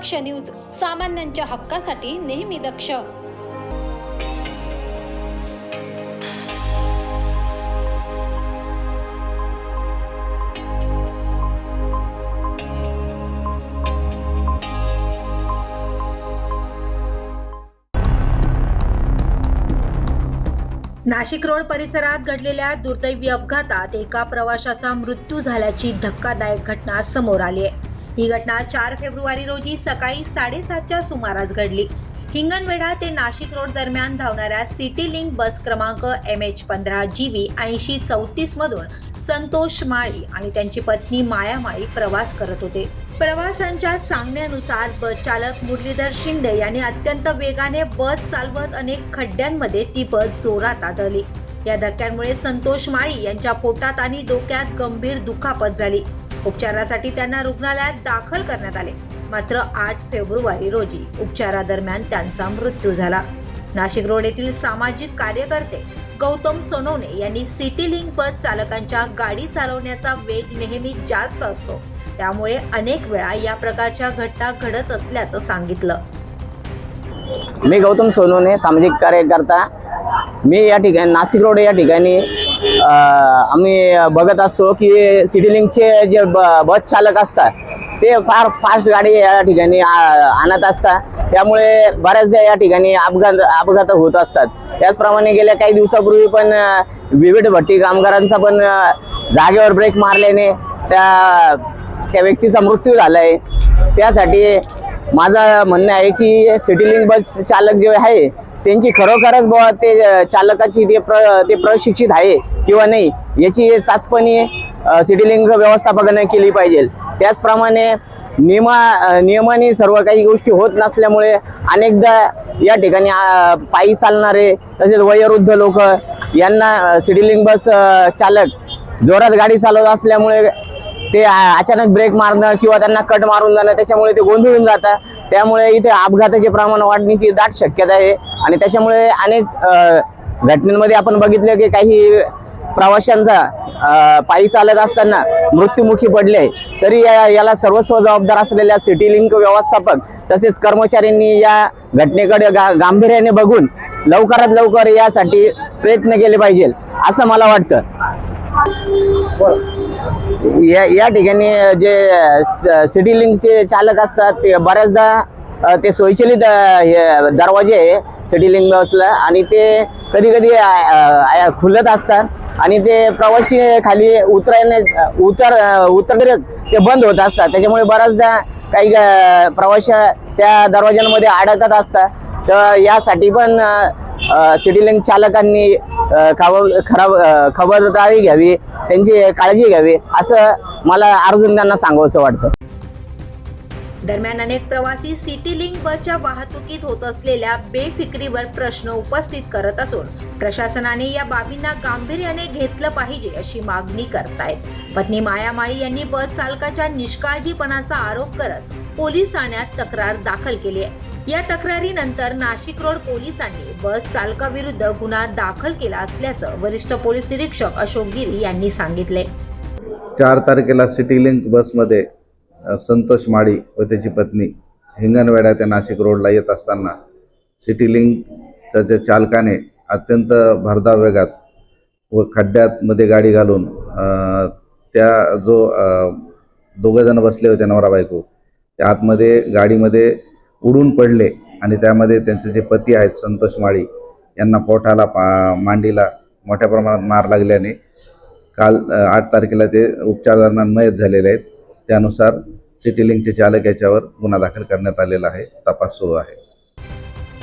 दक्ष news सामान्यांच्या हक्कासाठी नेहमी दक्ष. नाशिक रोड परिसरात घडलेल्या दुर्दैवी अपघातात एका प्रवाशाचा मृत्यू झाल्याची धक्कादायक घटना समोर आली आहे. ही घटना चार फेब्रुवारी रोजी सकाळी साडेसातच्या सुमारास घडली. हिंगणवेढा ते नाशिक रोड दरम्यान धावणाऱ्या सिटी लिंक बस क्रमांक एम एच पंधरा जी व्ही ऐंशी चौतीस मधून संतोष माळी आणि त्यांची पत्नी माया माळी प्रवास करत होते. प्रवाशांच्या सांगण्यानुसार बस चालक मुरलीधर शिंदे यांनी अत्यंत वेगाने बस चालवत अनेक खड्ड्यांमध्ये ती बस जोरात आदळली. या धक्क्यांमुळे संतोष माळी यांच्या पोटात आणि डोक्यात गंभीर दुखापत झाली. उपचारासाठी त्यांना रुग्णालयात दाखल करण्यात आले. मात्र आठ फेब्रुवारी रोजी उपचारादरम्यान त्यांचा मृत्यू झाला. नाशिक रोड येथील सामाजिक कार्यकर्ते गौतम सोनवणे यांनी सिटी लिंक बस चालकांच्या गाडी चालवण्याचा वेग नेहमी जास्त असतो. त्यामुळे अनेक वेळा या प्रकारच्या घटना घडत असल्याचं सांगितलं. मी गौतम सोनवणे सामाजिक कार्यकर्ता. मी या ठिकाणी नाशिक रोड या ठिकाणी आम्ही बघत असतो की सिटीलिंकचे जे ब बस चालक असतात ते फार फास्ट गाडी या ठिकाणी आ- आणत असतात. त्यामुळे बऱ्याचदा या ठिकाणी अपघात अपघात होत असतात. त्याचप्रमाणे गेल्या काही दिवसापूर्वी पण विविध भट्टी कामगारांचा पण जागेवर ब्रेक मारल्याने त्या त्या व्यक्तीचा मृत्यू झाला आहे त्यासाठी माझं म्हणणं आहे की सिटीलिंक बस चालक जे आहे त्यांची खरोखरच बुवा ते चालकाची ते प्र ते प्रशिक्षित आहे किंवा नाही याची चाचपणी सिटीलिंग व्यवस्थापकाने केली पाहिजे. त्याचप्रमाणे नियमा नियमाने सर्व काही गोष्टी होत नसल्यामुळे अनेकदा या ठिकाणी पायी चालणारे तसेच वयोवृद्ध लोक यांना सिटी बस चालक जोरात गाडी चालवत असल्यामुळे ते अचानक ब्रेक मारणं किंवा त्यांना कट मारून जाणं त्याच्यामुळे ते गोंधळून जातात. त्यामुळे इथे अपघाताचे प्रमाण वाढण्याची दाट शक्यता आहे. आणि त्याच्यामुळे अनेक घटनेमध्ये आपण बघितलं की काही प्रवाशांचा पायी चालत असताना मृत्युमुखी पडले. तरी या- याला सर्वस्व जबाबदार असलेल्या सिटी लिंक व्यवस्थापक तसेच कर्मचाऱ्यांनी या घटनेकडे गा गांभीर्याने बघून लवकरात लवकर यासाठी प्रयत्न केले पाहिजे असं मला वाटतं. या या ठिकाणी जे सिटी लिंकचे चालक असतात ते बऱ्याचदा ते स्वयंचलित हे दरवाजे आहे सिटी लिंक बसला. आणि ते कधी कधी खुलत असतात. आणि ते प्रवासी खाली उतरायला उतर उतर ते बंद होत असतात. त्याच्यामुळे बऱ्याचदा काही प्रवाशा त्या दरवाज्यांमध्ये अडकत असतात. तर यासाठी पण सिटी लिंक चालकांनी खबर खराब खबरदारी घ्यावी त्यांची काळजी घ्यावी असं मला अर्जुन सांगावंसं वाटतं. दरम्यान अनेक प्रवासी सिटी लिंक बसच्या वाहतुकीत होत असलेल्या बेफिक्रीवर प्रश्न उपस्थित करत असून प्रशासनाने या बाबींना गांभीर्याने घेतलं पाहिजे अशी मागणी करतायत. पत्नी माया माळी यांनी बस चालकाच्या निष्काळजीपणाचा आरोप करत पोलीस ठाण्यात तक्रार दाखल केली आहे. या तक्रारीनंतर नाशिक रोड पोलिसांनी बस चालकाविरुद्ध गुन्हा दाखल केला असल्याचं वरिष्ठ पोलीस निरीक्षक अशोक गिरी यांनी सांगितले. चार तारखेला सिटी लिंक बसमध्ये संतोष माळी व त्याची पत्नी हिंगणवेडा ते नाशिक रोडला येत असताना सिटी लिंकच्या जे चालकाने अत्यंत भरधाव वेगात व खड्ड्यातमध्ये गाडी घालून त्या जो अ, दोघंजण बसले होते नवरा बायको त्या आतमध्ये गाडीमध्ये उडून पडले आणि त्यामध्ये त्यांचे जे पती आहेत संतोष माळी यांना पोटाला पा मांडीला मोठ्या प्रमाणात मार लागल्याने काल आठ तारखेला ते उपचार दरम्यान मयत झालेले आहेत. त्यानुसार सिटीलिंगचे चालक याच्यावर गुन्हा दाखल करण्यात आलेला आहे. तपास सुरू आहे.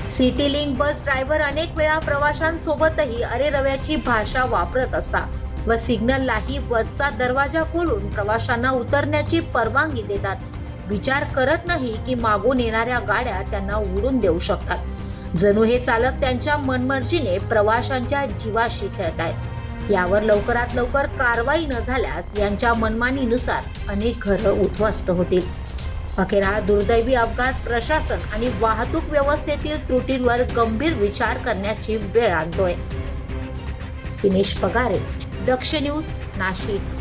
सिटी लिंक बस ड्रायव्हर अनेक वेळा प्रवाशांसोबतही अरे रव्याची भाषा वापरत असतात व सिग्नललाही बसचा दरवाजा खोलून प्रवाशांना उतरण्याची परवानगी देतात. विचार करत नाही की मागून येणाऱ्या गाड्या त्यांना उडून देऊ शकतात. जणू हे चालक त्यांच्या मनमर्जीने प्रवाशांच्या जीवाशी खेळतायत यावर लवकरात लवकर कारवाई न झाल्यास यांच्या मनमानीनुसार अनेक घरं उद्ध्वस्त होतील. अखेर हा दुर्दैवी अपघात प्रशासन आणि वाहतूक व्यवस्थेतील त्रुटींवर गंभीर विचार करण्याची वेळ आणतोय. दिनेश पगारे दक्ष न्यूज नाशिक.